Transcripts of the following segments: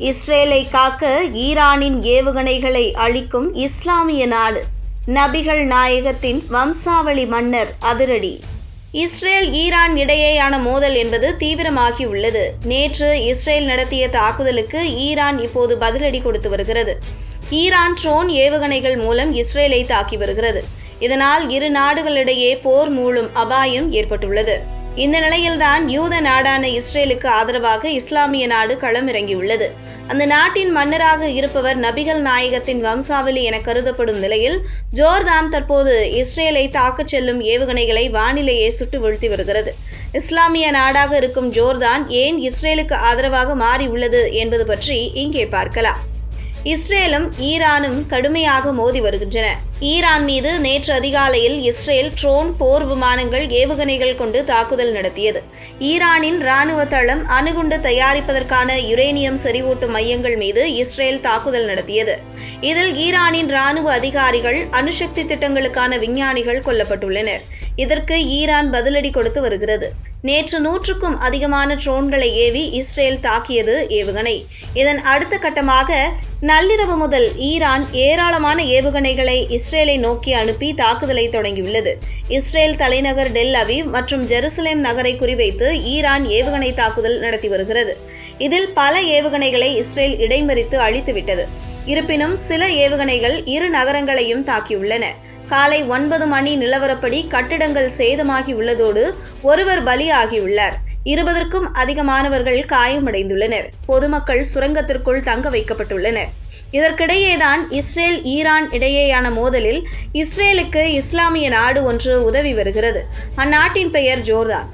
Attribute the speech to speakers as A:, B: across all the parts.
A: இஸ்ரேலை காக்க ஈரானின் ஏவுகணைகளை அழிக்கும் இஸ்லாமிய நாடு. நபிகள் நாயகத்தின் வம்சாவளி மன்னர் அதிரடி. இஸ்ரேல் ஈரான் இடையேயான மோதல் என்பது தீவிரமாகியுள்ளது. நேற்று இஸ்ரேல் நடத்திய தாக்குதலுக்கு ஈரான் இப்போது பதிலடி கொடுத்து வருகிறது. ஈரான் ட்ரோன் ஏவுகணைகள் மூலம் இஸ்ரேலை தாக்கி வருகிறது. இதனால் இரு நாடுகளிடையே போர் மூழும் அபாயம் ஏற்பட்டுள்ளது. இந்த நிலையில்தான் யூத நாடான இஸ்ரேலுக்கு ஆதரவாக இஸ்லாமிய நாடு களமிறங்கியுள்ளது. அந்த நாட்டின் மன்னராக இருப்பவர் நபிகள் நாயகத்தின் வம்சாவளி என கருதப்படும் நிலையில் ஜோர்தான் தற்போது இஸ்ரேலை தாக்கச் செல்லும் ஏவுகணைகளை வானிலையே சுட்டு வீழ்த்தி வருகிறது. இஸ்லாமிய நாடாக இருக்கும் ஜோர்தான் ஏன் இஸ்ரேலுக்கு ஆதரவாக மாறியுள்ளது என்பது பற்றி இங்கே பார்க்கலாம். இஸ்ரேலும் ஈரானும் கடுமையாக மோதி வருகின்றன. ஈரான் மீது நேற்று அதிகாலையில் இஸ்ரேல் ட்ரோன் போர் விமானங்கள் ஏவுகணைகள் கொண்டு தாக்குதல் நடத்தியது. ஈரானின் ராணுவ தளம் அணுகுண்டு தயாரிப்பதற்கான யுரேனியம் செறிவூட்டும் மையங்கள் மீது இஸ்ரேல் தாக்குதல் நடத்தியது. இதில் ஈரானின் ராணுவ அதிகாரிகள் அணுசக்தி திட்டங்களுக்கான விஞ்ஞானிகள் கொல்லப்பட்டுள்ளனர். இதற்கு ஈரான் பதிலடி கொடுத்து வருகிறது. நேற்று நூற்றுக்கும் அதிகமான ட்ரோன்களை ஏவி இஸ்ரேல் தாக்கியது ஏவுகணை. இதன் அடுத்த கட்டமாக நள்ளிரவு முதல் ஈரான் ஏராளமான ஏவுகணைகளை இஸ்ரேலை நோக்கி அனுப்பி தாக்குதலை தொடங்கியுள்ளது. இஸ்ரேல் தலைநகர் டெல் அவீவ் மற்றும் ஜெருசலேம் நகரை குறிவைத்து ஈரான் ஏவுகணை தாக்குதல் நடத்தி வருகிறது. இதில் பல ஏவுகணைகளை இஸ்ரேல் இடைமறித்து அழித்துவிட்டது. இருப்பினும் சில ஏவுகணைகள் இரு நகரங்களையும் தாக்கியுள்ளன. காலை ஒன்பது மணி நிலவரப்படி கட்டிடங்கள் சேதமாகி உள்ளதோடு ஒருவர் பலியாகியுள்ளார். இருபதற்கும் அதிகமானவர்கள் காயமடைந்துள்ளனர். பொதுமக்கள் சுரங்கத்திற்குள் தங்க வைக்கப்பட்டுள்ளனர். இதற்கிடையேதான் இஸ்ரேல் ஈரான் இடையேயான மோதலில் இஸ்ரேலுக்கு இஸ்லாமிய நாடு ஒன்று உதவி வருகிறது. அந்நாட்டின் பெயர் ஜோர்தான்.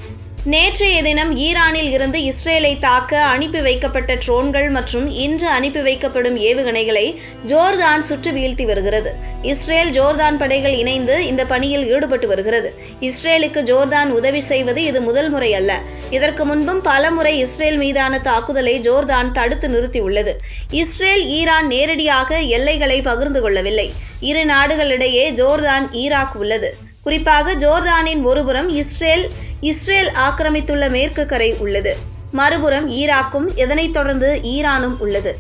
A: நேற்றைய தினம் ஈரானில் இருந்து இஸ்ரேலை தாக்க அனுப்பி வைக்கப்பட்ட ட்ரோன்கள் மற்றும் இன்று அனுப்பி வைக்கப்படும் ஏவுகணைகளை ஜோர்தான் சுற்று வீழ்த்தி வருகிறது. இஸ்ரேல் ஜோர்தான் படைகள் இணைந்து இந்த பணியில் ஈடுபட்டு வருகிறது. இஸ்ரேலுக்கு ஜோர்தான் உதவி செய்வது இது முதல் முறை அல்ல. இதற்கு முன்பும் பல முறை இஸ்ரேல் மீதான தாக்குதலை ஜோர்தான் தடுத்து நிறுத்தியுள்ளது. இஸ்ரேல் ஈரான் நேரடியாக எல்லைகளை பகிர்ந்து கொள்ளவில்லை. இரு நாடுகளிடையே ஜோர்தான் ஈராக் உள்ளது. குறிப்பாக ஜோர்தானின் ஒருபுறம் இஸ்ரேல் இஸ்ரேல் ஆக்கிரமித்துள்ள மேற்கு கரை உள்ளது. மறுபுறம் ஈராக்கும் இதனைத் தொடர்ந்து ஈரானும் உள்ளது.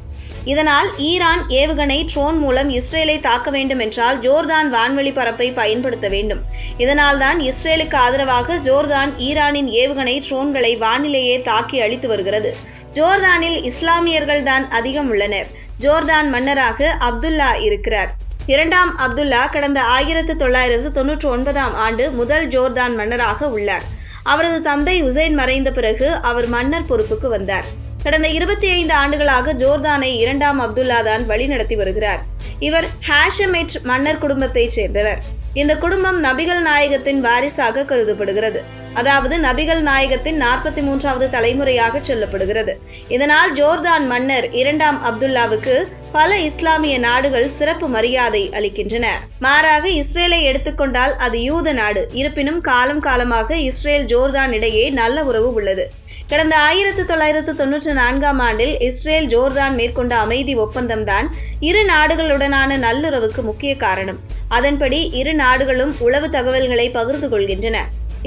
A: இதனால் ஈரான் ஏவுகணை ட்ரோன் மூலம் இஸ்ரேலை தாக்க வேண்டும் என்றால் ஜோர்தான் வான்வெளி பரப்பை பயன்படுத்த வேண்டும். இதனால்தான் இஸ்ரேலுக்கு ஆதரவாக ஜோர்தான் ஈரானின் ஏவுகணை ட்ரோன்களை வானிலேயே தாக்கி அழித்து வருகிறது. ஜோர்தானில் இஸ்லாமியர்கள் தான் அதிகம் உள்ளனர். ஜோர்தான் மன்னராக அப்துல்லா இருக்கிறார். இரண்டாம் அப்துல்லா கடந்த ஆயிரத்து தொள்ளாயிரத்து தொன்னூற்று ஒன்பதாம் ஆண்டு முதல் ஜோர்தான் மன்னராக உள்ளார். அவரது தந்தை உசைன் மறைந்த பிறகு அவர் மன்னர் பொறுப்புக்கு வந்தார். கடந்த இருபத்தி ஐந்து ஆண்டுகளாக ஜோர்தானை இரண்டாம் அப்துல்லா தான் வழிநடத்தி வருகிறார். இவர் ஹேஷமெட் மன்னர் குடும்பத்தைச் சேர்ந்தவர். இந்த குடும்பம் நபிகள் நாயகத்தின் வாரிசாக கருதப்படுகிறது. அதாவது நபிகள் நாயகத்தின் நாற்பத்தி மூன்றாவது தலைமுறையாக சொல்லப்படுகிறது. இதனால் ஜோர்தான் மன்னர் இரண்டாம் அப்துல்லாவுக்கு பல இஸ்லாமிய நாடுகள் சிறப்பு மரியாதை அளிக்கின்றன. மாறாக இஸ்ரேலை எடுத்துக்கொண்டால் அது யூத நாடு. இருப்பினும் காலம் காலமாக இஸ்ரேல் ஜோர்தான் இடையே நல்ல உறவு உள்ளது. கடந்த ஆயிரத்து தொள்ளாயிரத்து தொன்னூற்றி நான்காம் ஆண்டில் இஸ்ரேல் ஜோர்தான் மேற்கொண்ட அமைதி ஒப்பந்தம்தான் இரு நாடுகளுடனான நல்லுறவுக்கு முக்கிய காரணம். அதன்படி இரு நாடுகளும் உளவு தகவல்களை பகிர்ந்து கொள்கின்றன.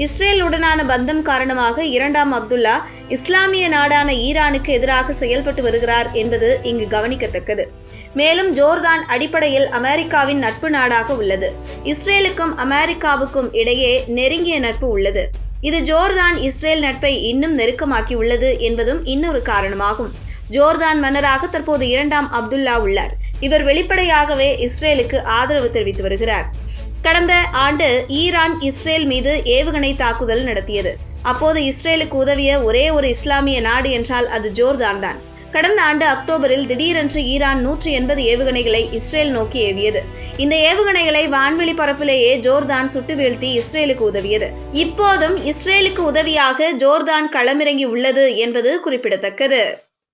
A: இஸ்ரேலுடனான பந்தம் காரணமாக இரண்டாம் அப்துல்லா இஸ்லாமிய நாடான ஈரானுக்கு எதிராக செயல்பட்டு வருகிறார் என்பது இங்கு கவனிக்கத்தக்கது. மேலும் ஜோர்தான் அடிப்படையில் அமெரிக்காவின் நட்பு நாடாக உள்ளது. இஸ்ரேலுக்கும் அமெரிக்காவுக்கும் இடையே நெருங்கிய நட்பு உள்ளது. இது ஜோர்தான் இஸ்ரேல் நட்பை இன்னும் நெருக்கமாக்கி உள்ளது என்பதும் இன்னொரு காரணமாகும். ஜோர்தான் மன்னராக தற்போது இரண்டாம் அப்துல்லா உள்ளார். இவர் வெளிப்படையாகவே இஸ்ரேலுக்கு ஆதரவு தெரிவித்து வருகிறார். கடந்த ஆண்டு ஈரான் இஸ்ரேல் மீது ஏவுகணை தாக்குதல் நடத்தியது. அப்போது இஸ்ரேலுக்கு உதவிய ஒரே ஒரு இஸ்லாமிய நாடு என்றால் அது ஜோர்தான் தான். கடந்த ஆண்டு அக்டோபரில் திடீரென்று ஈரான் நூற்றி எண்பது ஏவுகணைகளை இஸ்ரேல் நோக்கி ஏவியது. இந்த ஏவுகணைகளை வான்வெளி பரப்பிலேயே ஜோர்தான் சுட்டு வீழ்த்தி இஸ்ரேலுக்கு உதவியது. இப்போதும் இஸ்ரேலுக்கு உதவியாக ஜோர்தான் களமிறங்கி உள்ளது என்பது குறிப்பிடத்தக்கது.